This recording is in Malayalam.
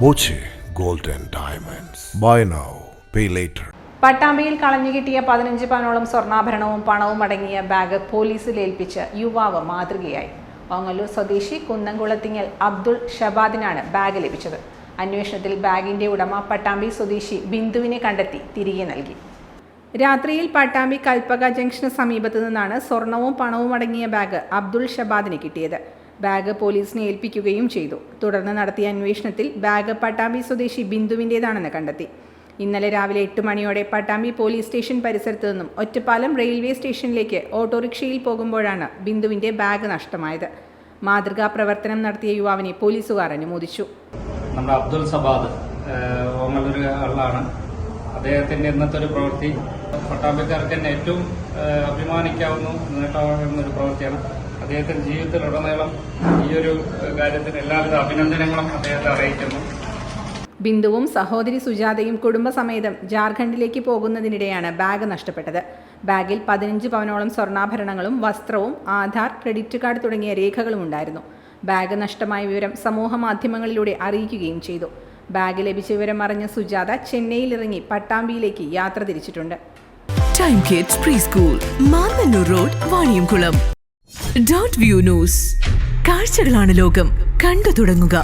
Boche gold diamonds. Buy now, pay later. പട്ടാമ്പിയിൽ കളഞ്ഞുകിട്ടിയ പതിനഞ്ച് പവനോളം സ്വർണാഭരണവും പണവും അടങ്ങിയ ബാഗ് പോലീസിൽ ഏൽപ്പിച്ച യുവാവ് മാതൃകയായി ഓങ്ങല്ലൂർ സ്വദേശി കുന്നംകുളത്തിങ്ങൽ അബ്ദുൾ ഷബാദിനാണ് ബാഗ് ലഭിച്ചത് അന്വേഷണത്തിൽ ബാഗിന്റെ ഉടമ പട്ടാമ്പി സ്വദേശി ബിന്ദുവിനെ കണ്ടെത്തി തിരികെ നൽകി രാത്രിയിൽ പട്ടാമ്പി കൽപ്പക ജംഗ്ഷന് സമീപത്തു നിന്നാണ് സ്വർണവും പണവും അടങ്ങിയ ബാഗ് അബ്ദുൾ ഷബാദിന് കിട്ടിയത് ബാഗ് പോലീസിനെ ഏൽപ്പിക്കുകയും ചെയ്തു. തുടർന്ന് നടത്തിയ അന്വേഷണത്തിൽ ബാഗ് പട്ടാമ്പി സ്വദേശി ബിന്ദുവിന്റേതാണെന്ന് കണ്ടെത്തി. ഇന്നലെ രാവിലെ എട്ട് മണിയോടെ പട്ടാമ്പി പോലീസ് സ്റ്റേഷൻ പരിസരത്തു നിന്നും ഒറ്റപ്പാലം റെയിൽവേ സ്റ്റേഷനിലേക്ക് ഓട്ടോറിക്ഷയിൽ പോകുമ്പോഴാണ് ബിന്ദുവിന്റെ ബാഗ് നഷ്ടമായത്. മാതൃകാ പ്രവർത്തനം നടത്തിയ യുവാവിനെ പോലീസുകാർ അനുമോദിച്ചു. നമ്മുടെ അബ്ദുൽ സബാദ് ഓമലൂർ അദ്ദേഹത്തിന്റെ ഇന്നത്തെ ഒരു പ്രവൃത്തി. പട്ടാമ്പിക്കാർക്ക് തന്നെ ഏറ്റവും അഭിമാനിക്കാവുന്ന നേട്ടമാകുന്ന ഒരു പ്രവൃത്തിയാണ് അദ്ദേഹത്തിന്റെ ജീവിതത്തിലുടനീളം ഈ ഒരു കാര്യത്തിന് എല്ലാവിധ അഭിനന്ദനങ്ങളും അദ്ദേഹത്തെ അറിയിക്കുന്നു. ബിന്ദുവും സഹോദരി സുജാതയും കുടുംബസമേതം ജാർഖണ്ഡിലേക്ക് പോകുന്നതിനിടെയാണ് ബാഗ് നഷ്ടപ്പെട്ടത്. ബാഗിൽ പതിനഞ്ച് പവനോളം സ്വർണാഭരണങ്ങളും വസ്ത്രവും ആധാർ ക്രെഡിറ്റ് കാർഡ് തുടങ്ങിയ രേഖകളും ഉണ്ടായിരുന്നു. ബാഗ് നഷ്ടമായ വിവരം സമൂഹ മാധ്യമങ്ങളിലൂടെ അറിയിക്കുകയും ചെയ്തു. ബാഗ് ലഭിച്ച വിവരം അറിഞ്ഞ സുജാത ചെന്നൈയിൽ ഇറങ്ങി പട്ടാമ്പിയിലേക്ക് യാത്ര തിരിച്ചിട്ടുണ്ട്. Time kids pre school Mannanur road Vaniyamkulam dot view news കാഴ്ചകളാണ് ലോകം. കണ്ടു തുടങ്ങുക.